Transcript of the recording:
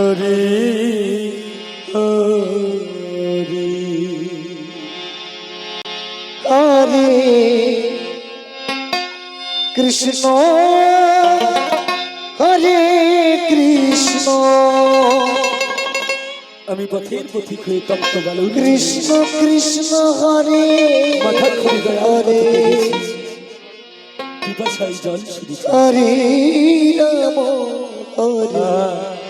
হরে হরে। হরে। কৃষ্ণ হরে কৃষ্ণ। আমি পথের পথিক হয়ে তপ্ত বালু কৃষ্ণ কৃষ্ণ হরে। মাথা খুলে হরে। পিপাসায় জল শুধু হরে রাম হরে।